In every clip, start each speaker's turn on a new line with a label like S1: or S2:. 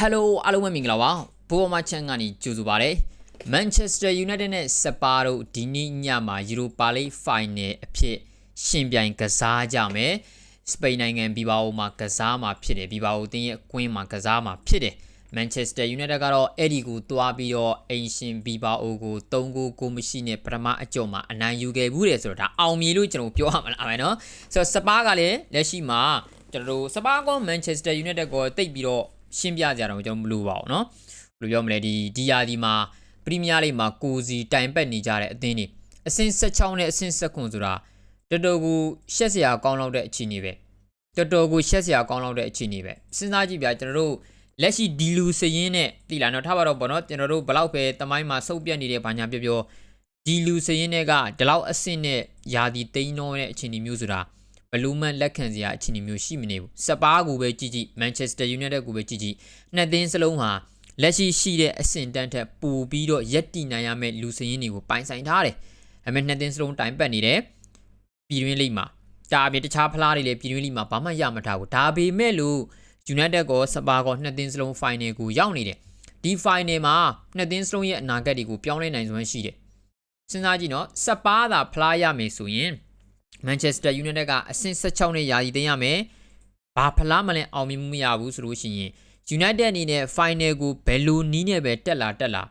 S1: Hello အားလုံးပဲမင်္ဂလာပါဘူဘောမချန်ကနေကြိုဆိုပါရစေ Manchester United နဲ့စပါတို့ဒီနေ့ညမှာ Europa League Final အဖြစ်ရှင်ပြိုင်ကစားကြမယ်စပိန်နိုင်ငံဘီဘာအိုမှာကစားမှာဖြစ်တယ်ဘီဘာအိုတင်းရဲ့အကွင်းမှာကစားမှာဖြစ်တယ် Manchester United ကတော့အဲ့ဒီကိုတွားပြီးတော့အိမ်ရှင်ဘီဘာအိုကို3ဂိုးကိုမရှိနဲ့ပထမအကြော့မှာအနိုင်ယူခဲ့ဘူးတယ်ဆိုတော့ဒါအောင်မြင်လို့ကျွန်တော်ပြောရမှာလားမယ်နော်ဆိုတော့စပါကလည်းလက်ရှိမှာကျွန်တော်တို့စပါကော Manchester United ကိုတိတ်ပြီးတော့ ရှင်းပြကြတော့ကျွန်တော်မလိုပါဘူးเนาะဘယ်လိုပြောမလဲဒီဒီယာဒီမှာပရီးမီးယားလိမှာကိုစီတိုင်ပတ်နေကြတဲ့အသင်းတွေအဆင့်16နဲ့အဆင့်19ဆိုတာတော်တော်ကိုရှက်စရာကောင်းလောက်တဲ့အခြေအနေပဲတော်တော်ကိုရှက်စရာကောင်းလောက်တဲ့အခြေအနေပဲစဉ်းစားကြည့်ဗျာကျွန်တော်တို့လက်ရှိဒီလူစရင်နဲ့တိလာတော့ထားပါတော့ဗောနော်ကျွန်တော်တို့ဘလောက်ပဲတမိုင်းမှာစုပ်ပြတ်နေတဲ့ဘာညာပြောပြောဒီလူစရင်တွေကဒီလောက်အဆင့်နဲ့ယာဒီတိန်းတော့တဲ့အခြေအနေမျိုးဆိုတာ ဘလူးမန်လက်ခံစရာအခြေအနေမျိုးရှိမနေဘူးစပါးကိုပဲကြည့်ကြည့်မန်ချက်စတာယူနိုက်တက်ကိုပဲကြည့်ကြည့်နှစ်သင်းစလုံးဟာလက်ရှိရှိတဲ့အဆင့်တန်းထက်ပိုပြီးတော့ရက်တည်နိုင်ရမယ့်လူစရင်တွေကိုပိုင်ဆိုင်ထားတယ်ဒါပေမဲ့နှစ်သင်းစလုံးတိုင်ပတ်နေတယ်ပြည်တွင်းလိမ့်မှာဒါအပြင်တခြားဖလားတွေလည်းပြည်တွင်းလိမ့်မှာဘာမှရမထားဘူးဒါပေမဲ့လို့ United ကောစပါကောနှစ်သင်းစလုံး final ကိုရောက်နေတယ်ဒီ final မှာနှစ်သင်းစလုံးရဲ့အနာဂတ်တွေကိုပြောင်းလဲနိုင်စွမ်းရှိတယ်စဉ်းစားကြည့်နော်စပါသာဖလားရမယ်ဆိုရင် Manchester United ကအဆင့်16နဲ့ယာယီသိမ်းရမယ်ဘာဖလားမလဲအောင်မြင်မှုမရဘူးဆိုလို့ရှိရင် United အနေနဲ့ final ကိုဘယ်လိုနီးနဲ့ပဲတက်လာတက်လာ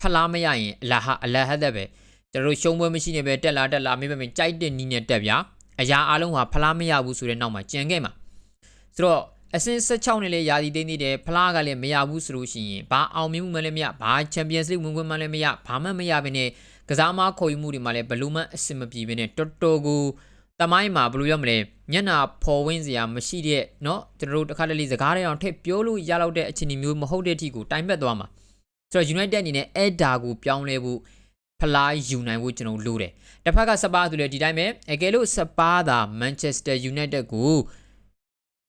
S1: ဖလားမရရင်အလာဟာအလာဟတ်တဲ့ပဲကျွန်တော်တို့ရှုံးပွဲမရှိနေပဲတက်လာတက်လာမိမမကြိုက်တဲ့နီးနဲ့တက်ဗျာအရာအလုံးဟာဖလားမရဘူးဆိုတဲ့နောက်မှာကြံခဲ့မှာဆိုတော့အဆင့်16နဲ့လည်းယာတီသိမ်းနေတယ်ဖလားကလည်းမရဘူးဆိုလို့ရှိရင်ဘာအောင်မြင်မှုမှလည်းမရဘာချန်ပီယံစ်လိဝင်ခွင့်မှလည်းမရဘာမှမရဘဲနဲ့ကစားမခေါ်ယူမှုတွေမှာလည်းဘလို့မှအဆင်မပြေဘဲနဲ့တော်တော်ကို တမိုင်းမှာဘယ်လိုပြောမလဲညနာဖော်ဝင်းစရာမရှိတဲ့เนาะကျွန်တော်တို့တစ်ခါတလေစကားတွေအောင်ထည့်ပြောလို့ရလောက်တဲ့အခြေအနေမျိုးမဟုတ်တဲ့အထိကိုတိုင်ပတ်သွားမှာဆိုတော့ United အနေနဲ့အဲ့ဒါကိုပြောင်းလဲဖို့ဖလားယူနိုင်ဖို့ကျွန်တော်လိုတယ်တစ်ဖက်ကစပါးသူလည်းဒီတိုင်းပဲအကယ်လို့စပါးသာ Manchester United ကို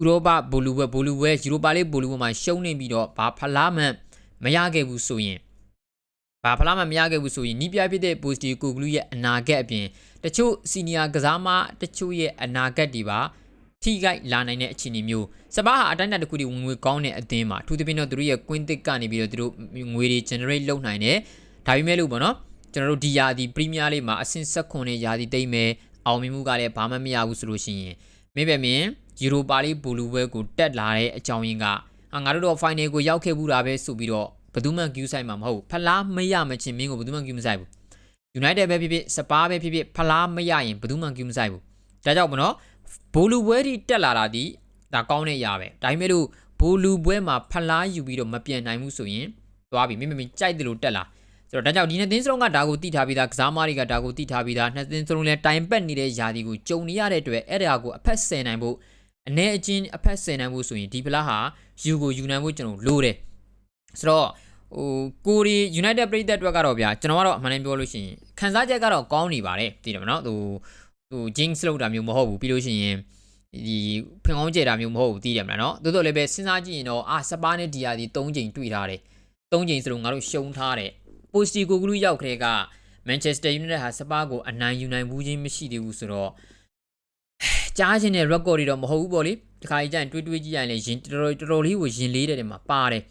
S1: ဥရောပဘိုလူဘဲဘိုလူဘဲယူရိုပါလိဘိုလူဘဲမှာရှုံးနေပြီးတော့ဘာဖလားမှမရခဲ့ဘူးဆိုရင် ဘာဖလားမှမရခဲ့ဘူးဆိုရင်နီးပြဖြစ်တဲ့ Posti ကိုဂလူရဲ့အနာဂတ်အပြင်တချို့စီနီယာကစားမတချို့ရဲ့အနာဂတ်တွေပါထိခိုက်လာနိုင်တဲ့အခြေအနေမျိုးစပါးဟာအတိုင်းအတာတစ်ခုတည်းဝင်ငွေကောင်းတဲ့အသင်းမှာအထူးသဖြင့်တော့သူတို့ရဲ့ queen tick ကနေပြီးတော့သူတို့ငွေတွေ generate လုပ်နိုင်တယ်ဒါပေမဲ့လို့ပေါ့နော်ကျွန်တော်တို့ဒီယာဒီပရီးမီးယားလိမှာအဆင့်16နဲ့ယာဒီတိမ့်မယ်အောင်မြင်မှုကလည်းဘာမှမရဘူးဆိုလို့ရှိရင်မင်းပဲမင်းယူရိုပါလိဘူလူဘဲကိုတက်လာတဲ့အကြောင်းရင်းကငါတို့တော့ final ကိုရောက်ခဲ့ဘူးတာပဲဆိုပြီးတော့ ဘယ်သူမှ queue ဆိုင်မှာမဟုတ်ဖလားမရမချင်းမင်းကိုဘယ်သူမှ queue မဆိုင်ဘူး United ပဲဖြစ်ဖြစ်စပါးပဲဖြစ်ဖြစ်ဖလားမရရင်ဘယ်သူမှ queue မဆိုင်ဘူးဒါကြောင့်မနော်ဘိုလူပွဲတီတက်လာတာဒီဒါကောင်းတဲ့အရာပဲဒါပေမဲ့လို့ဘိုလူပွဲမှာဖလားယူပြီးတော့မပြန်နိုင်ဘူးဆိုရင်သွားပြီမင်းမင်းကြိုက်တယ်လို့တက်လာဆိုတော့ဒါကြောင့်ဒီနှစ်သင်းစလုံးကဒါကိုတိထားပြီးသားကစားမားတွေကဒါကိုတိထားပြီးသားနှစ်သင်းစလုံးလည်းတိုင်ပတ်နေတဲ့ယာဒီကိုကြုံနေရတဲ့အတွက်အဲ့ဒါကိုအဖက်ဆယ်နိုင်ဖို့အနေအချင်းအဖက်ဆယ်နိုင်ဖို့ဆိုရင်ဒီဖလားဟာယူကိုယူနိုင်ဖို့ကျွန်တော်လိုတယ် ဆိုတော့ဟိုကိုရီ United ပြည်သက်အတွက်ကတော့ဗျာကျွန်တော်ကတော့အမှန်တမ်းပြောလို့ရှိရင်ခံစားချက်ကတော့ကောင်းနေပါတယ်သိတယ်မနော်ဟိုဟို jinx လောက်တာမျိုးမဟုတ်ဘူးပြီးလို့ရှိရင်ဒီဖင်ကောင်းကျဲတာမျိုးမဟုတ်ဘူးသိတယ်မလားနော်တိုးတိုးလည်းပဲစဉ်းစားကြည့်ရင်တော့အာစပါးနဲ့ဒီယာဒီ၃ချိန်တွေ့ထားတယ်၃ချိန်စလုံးငါတို့ရှုံးထားတယ်ပိုစတီကိုကလူရောက်ခတဲ့ကမန်ချက်စတာယူနိုက်တက်ဟာစပါးကိုအနိုင်ယူနိုင်ဘူးချင်းမရှိသေးဘူးဆိုတော့ကြားချင်းတဲ့ record တွေတော့မဟုတ်ဘူးပေါ့လေဒီခါကြီးကျရင်တွေးတွေးကြည့်ရင်လည်းရင်တော်တော်တော်တော်လေးကိုရင်လေးတဲ့နေမှာပါတယ်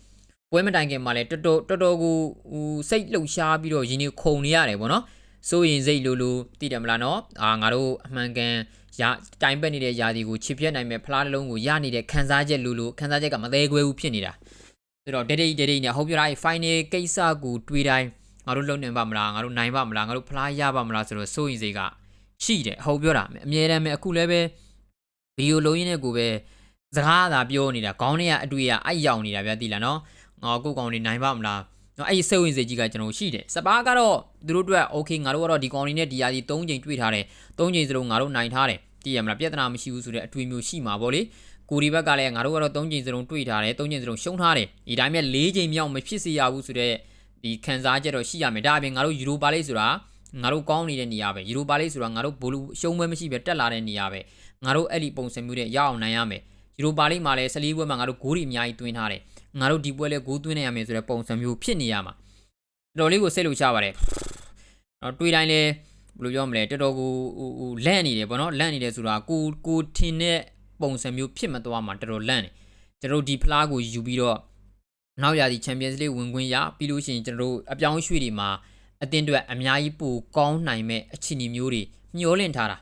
S1: ပွဲမတိုင်ခင်မှာလည်းတော်တော်တော်တော်ကိုဟိုစိတ်လှုပ်ရှားပြီးတော့ရင်းနေခုန်နေရတယ်ပေါ့နော်စိုးရင်စိတ်လိုလိုတည်တယ်မလားနော်အာငါတို့အမှန်ကန်ရတိုင်ပတ်နေတဲ့ຢာဒီကိုချစ်ပြတ်နိုင်မဲ့ဖလားတစ်လုံးကိုရနေတဲ့ခန်းစားချက်လိုလိုခန်းစားချက်ကမသေးခွဲဘူးဖြစ်နေတာဆိုတော့ဒိတ်ဒိတ်ဒိတ်ဒိတ်နဲ့ဟုတ်ပြလိုက် final ကိစ္စကိုတွေးတိုင်းငါတို့လုံနိုင်ပါမလားငါတို့နိုင်ပါမလားငါတို့ဖလားရပါမလားဆိုတော့စိုးရင်စိတ်ကရှိတယ်ဟုတ်ပြောတာအမြဲတမ်းပဲအခုလည်းပဲဗီဒီယိုလုံးရင်းနဲ့ကိုပဲစကားသာပြောနေတာခေါင်းထဲကအတွေ့အအိုက်ရောက်နေတာဗျာတိလားနော် ငါကိုကောင်တွေနိုင်ပါမလားနော်အဲ့ဒီစိတ်ဝင်စေကြီးကကျွန်တော်ရှိတယ်စပါးကတော့သူတို့အတွက် okay ငါတို့ကတော့ဒီကောင်တွေနဲ့ဒီရာဒီ၃ချိန်တွေ့ထားတယ်၃ချိန်စလုံးငါတို့နိုင်ထားတယ်တည်ရမလားပြဿနာမရှိဘူးဆိုတဲ့အထွေမျိုးရှိမှာပေါ့လေကိုဒီဘက်ကလည်းငါတို့ကတော့၃ချိန်စလုံးတွေ့ထားတယ်၃ချိန်စလုံးရှုံးထားတယ်ဒီတိုင်းမဲ့၄ချိန်မြောက်မဖြစ်စေရဘူးဆိုတဲ့ဒီခံစားချက်တော့ရှိရမယ်ဒါအပြင်ငါတို့ယူရိုပါလိဆိုတာငါတို့ကောင်းနေတဲ့နေရာပဲယူရိုပါလိဆိုတာငါတို့ဘိုလူရှုံးမဲမရှိပဲတက်လာတဲ့နေရာပဲငါတို့အဲ့ဒီပုံစံမျိုးနဲ့ရအောင်နိုင်ရမယ်ယူရိုပါလိမှာလည်း၁၄ဘွဲမှာငါတို့ဂိုးတွေအများကြီးတွင်းထားတယ် ငါတို့ဒီပွဲလဲဂိုးသွင်းနေရမယ်ဆိုတဲ့ပုံစံမျိုးဖြစ်နေရမှာတော်တော်လေးကိုစိတ်လှုပ်ရှားပါတယ်တော့တွေးတိုင်းလဲဘယ်လိုပြောမလဲတော်တော်ကိုဟိုဟိုလန့်နေတယ်ဗောနော်လန့်နေတယ်ဆိုတာကိုကိုထင်တဲ့ပုံစံမျိုးဖြစ်မသွားမှာတော်တော်လန့်နေကျွန်တော်ဒီဖလားကိုယူပြီးတော့နောက်ရာသီ Champions League ဝင်ခွင့်ရပြီးလို့ရှိရင်ကျွန်တော်တို့အပြောင်းအရွှေ့တွေမှာအသင်းအတွက်အများကြီးပိုကောင်းနိုင်မဲ့အခြေအနေမျိုးတွေမျှော်လင့်ထားတာ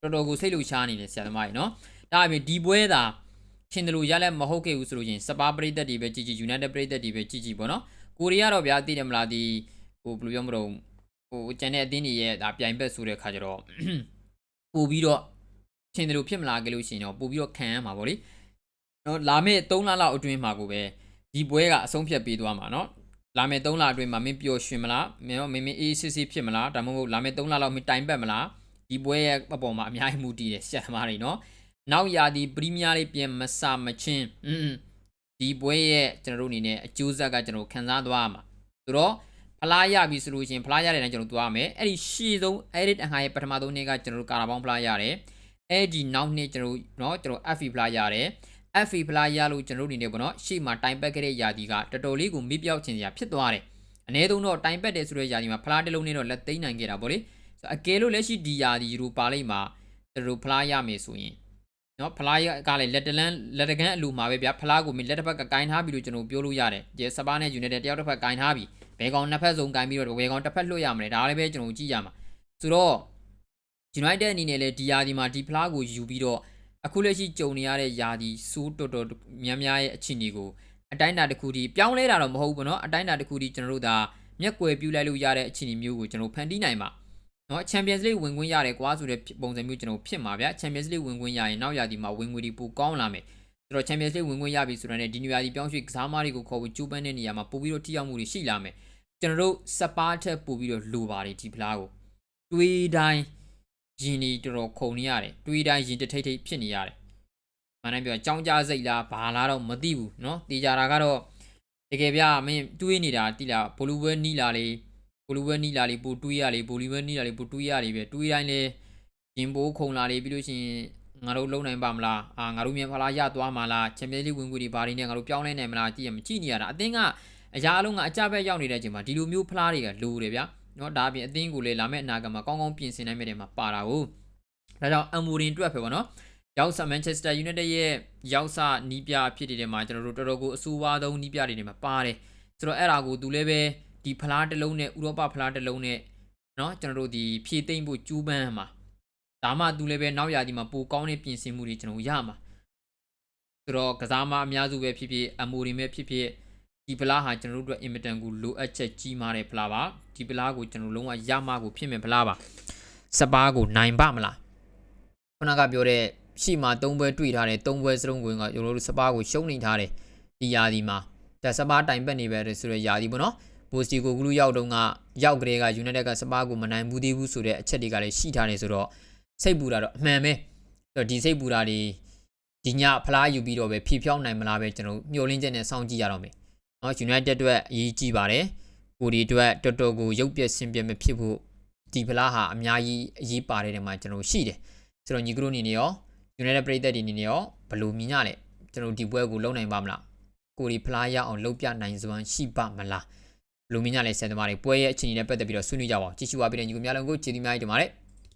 S1: တော်တော်ကိုစိတ်လှုပ်ရှားနေတယ်ဆရာသမားကြီးနော်ဒါအပြင်ဒီပွဲသာ ရှင်တယ်လို့ရလက်မဟုတ်ခဲ့ဘူးဆိုလို့ရှိရင်စပါပရိသတ်တွေပဲကြည်ကြည် United ပရိသတ်တွေပဲကြည်ကြည်ပေါ့နော်ကိုရီးယားတော့ဗျာသိတယ်မလားဒီဟိုဘယ်လိုပြောမလို့ဟိုကျန်တဲ့အသင်းတွေရဲ့ဒါပြိုင်ဘက်ဆိုတဲ့ခါကျတော့ပို့ပြီးတော့ရှင်တယ်လို့ဖြစ်မလာကြလို့ရှိရင်တော့ပို့ပြီးတော့ခံရမှာပေါ့လေနော်လာမယ့်3လလောက်အတွင်းမှာကိုပဲဒီပွဲကအဆုံးဖြတ်ပေးသွားမှာနော်လာမယ့်3လအတွင်းမှာမင်းပျော်ရွှင်မလားမင်းမင်းအေးစစ်စစ်ဖြစ်မလားဒါမှမဟုတ်လာမယ့်3လလောက်မင်းတိုင်ပတ်မလားဒီပွဲရဲ့အပေါ်မှာအများကြီးမူတည်တယ်ဆရာသမားတွေနော် နောက်ရာဒီပရီးမီးယားလေးပြန်မစမချင်းอืมဒီပွဲရဲ့ကျွန်တော်တို့အနေနဲ့အကျိုးဆက်ကကျွန်တော်ခံစားသွားရမှာဆိုတော့ဖလားရပြီဆိုလို့ရှိရင်ဖလားရတဲ့တိုင်းကျွန်တော်တို့သွားမယ်အဲ့ဒီရှေ့ဆုံး edit အငှားရဲ့ပထမဆုံးနေ့ကကျွန်တော်တို့ကာရာဘောင်းဖလားရတယ်အဲ့ဒီနောက်နေ့ကျွန်တော်တို့เนาะကျွန်တော် FE ဖလားရတယ် FE ဖလားရလို့ကျွန်တော်တို့အနေနဲ့ပေါ့နော်ရှေ့မှာတိုင်ပတ်ခဲ့တဲ့ယာဒီကတော်တော်လေးကိုမိပြောက်ချင်စရာဖြစ်သွားတယ်အနည်းဆုံးတော့တိုင်ပတ်တယ်ဆိုတဲ့ယာဒီမှာဖလားတစ်လုံးနဲ့တော့လက်သိမ်းနိုင်ခဲ့တာပေါ့လေဆိုအကယ်လို့လက်ရှိဒီယာဒီယူရိုပါလိမ့်မှာကျွန်တော်တို့ဖလားရမယ်ဆိုရင် နော်ဖလားရကလည်းလက်တလန်းလက်တကန်းအလူမှာပဲဗျာဖလားကိုမလက်တစ်ဖက်ကကင်ထားပြီးလို့ကျွန်တော်ပြောလို့ရတယ်ဒီစပါးနဲ့ယူနေတဲ့တယောက်တစ်ဖက်ကင်ထားပြီးဘယ်ကောင်နှစ်ဖက်စုံကင်ပြီးတော့ဘယ်ကောင်တစ်ဖက်လွတ်ရမလဲဒါလည်းပဲကျွန်တော်ကြည့်ရမှာဆိုတော့ United အနေနဲ့လည်းဒီယာဒီမှာဒီဖလားကိုယူပြီးတော့အခုလက်ရှိကြုံနေရတဲ့ယာဒီစိုးတော်တော်များများရဲ့အခြေအနေကိုအတိုင်းအတာတစ်ခုတည်းပြောင်းလဲတာတော့မဟုတ်ဘူးပေါ့နော်အတိုင်းအတာတစ်ခုတည်းကျွန်တော်တို့ဒါမျက်ကွယ်ပြူလိုက်လို့ရတဲ့အခြေအနေမျိုးကိုကျွန်တော်ဖန်တီးနိုင်ပါ နော် Champions League ဝင်ခွင့်ရတယ်ကွာဆိုတဲ့ပုံစံမျိုးကျွန်တော်ဖြစ်မှာဗျ Champions League ဝင်ခွင့်ရရင်နောက်ရာဒီမှာဝင်ငွေတွေပိုကောင်းလာမယ်ဆိုတော့ Champions League ဝင်ခွင့်ရပြီဆိုတော့ねဒီနေရာဒီပြောင်းရွှေ့ကစားမားတွေကိုခေါ်ပြီးကျိုးပန်းတဲ့နေရာမှာပို့ပြီးတော့ထိရောက်မှုတွေရှိလာမယ်ကျွန်တော်တို့စပါးထက်ပို့ပြီးတော့လိုပါတယ်ဒီဖလားကိုတွေးတိုင်းရင်ဒီတော်တော်ခုန်နေရတယ်တွေးတိုင်းရင်တထိတ်ထိတ်ဖြစ်နေရတယ်မနိုင်ပြောကြောင်းကြစိတ်လားဘာလားတော့မသိဘူးเนาะတေးကြတာကတော့တကယ်ဗျမင်းတွေးနေတာတိလားဘလူးဘဲနီးလာလေ ဘိုလီဝဲနီလာလေးပို့တွေးရလေးဘိုလီဝဲနီလာလေးပို့တွေးရလေးပဲတွေးတိုင်းလဲရင်ပိုးခုံလာလေးပြီးလို့ရှိရင်ငါတို့လုံနိုင်ပါမလားအာငါတို့မြန်ဖလားရသွားမှာလားချန်ပီယံလိဝင်ခွင့်တွေဘာတွေနဲ့ငါတို့ပြောင်းလဲနိုင်မလားကြည့်ရမကြည့်နေရတာအသင်းကအရာအလုံးကအကြဘက်ရောက်နေတဲ့အချိန်မှာဒီလိုမျိုးဖလားတွေကလိုတယ်ဗျာနော်ဒါအပြင်အသင်းကိုလည်းလာမယ့်အနာဂတ်မှာကောင်းကောင်းပြင်ဆင်နိုင်မယ့်တဲ့မှာပါတာကိုဒါကြောင့်အမ်မိုရင်အတွက်ပဲပေါ့နော်ရောက်စမန်ချက်စတာယူနိုက်တက်ရဲ့ရောက်စနီးပြဖြစ်နေတဲ့မှာကျွန်တော်တို့တော်တော်ကိုအဆိုးဝါးဆုံးနီးပြတွေနေမှာပါတယ်ဆိုတော့အဲ့ဒါကိုသူလည်းပဲ ဒီဖလားတစ်လုံးနဲ့ဥရောပဖလားတစ်လုံးနဲ့เนาะကျွန်တော်တို့ဒီဖြည့်သိမ့်ဖို့ကျူးပန်းမှာဒါမှသူလည်းပဲနောက်ရာဒီမှာပိုကောင်းတဲ့ပြင်ဆင်မှုတွေကျွန်တော်ရမှာဆိုတော့ကစားမအများစုပဲဖြစ်ဖြစ်အမိုရီပဲဖြစ်ဖြစ်ဒီဖလားဟာကျွန်တော်တို့အတွက်အင်မတန်ကိုလိုအပ်ချက်ကြီးမားတဲ့ဖလားပါဒီဖလားကိုကျွန်တော်လုံးဝရမှာကိုဖြစ်မယ်ဖလားပါစပါးကိုနိုင်ပါမလားခုနကပြောတဲ့ရှီမှာ၃ဘွဲတွေ့ထားတဲ့၃ဘွဲစလုံးကိုကကျွန်တော်တို့စပါးကိုရှုံးနေထားတယ်ဒီယာဒီမှာဒါစပါးတိုင်ပတ်နေပဲဆိုတော့ယာဒီပေါ့နော် ပိုစတီကိုဂလူရောက်တော့ကရောက်ကလေးကယူနိုက်တက်ကစပါးကိုမနိုင်ဘူးသေးဘူးဆိုတဲ့အချက်တွေကလည်းရှိထားတယ်ဆိုတော့စိတ်ပူတာတော့အမှန်ပဲဒီစိတ်ပူတာတွေဒီညဖလားယူပြီးတော့ပဲဖြည့်ဖြောင်းနိုင်မလားပဲကျွန်တော်မျှော်လင့်ချက်နဲ့စောင့်ကြည့်ရတော့မယ်နော် United အတွက်အရေးကြီးပါတယ်ကိုဒီအတွက်တော်တော်ကိုရုပ်ပြက်ဆင်ပြက်မဖြစ်ဖို့ဒီဖလားဟာအများကြီးအရေးပါတယ်တဲ့မှာကျွန်တော်ရှိတယ်ဆိုတော့ညီကတို့အနေနဲ့ရော United ပြည်သက်တွေအနေနဲ့ရောဘယ်လိုမြင်ရလဲကျွန်တော်ဒီပွဲကိုလုံနိုင်ပါမလားကိုဒီဖလားရအောင်လုပ်ပြနိုင်စွမ်းရှိပါမလားဘယ် လိုမြင်ရလဲဆယ်သမားတွေပွဲရဲ့အခြေအနေနဲ့ပတ်သက်ပြီးတော့ဆွေးနွေးကြပါအောင်ကြည့်ရှုပါပြီးတဲ့ညီကများလုံးကိုကျေးဇူးများကြီးတင်ပါတယ်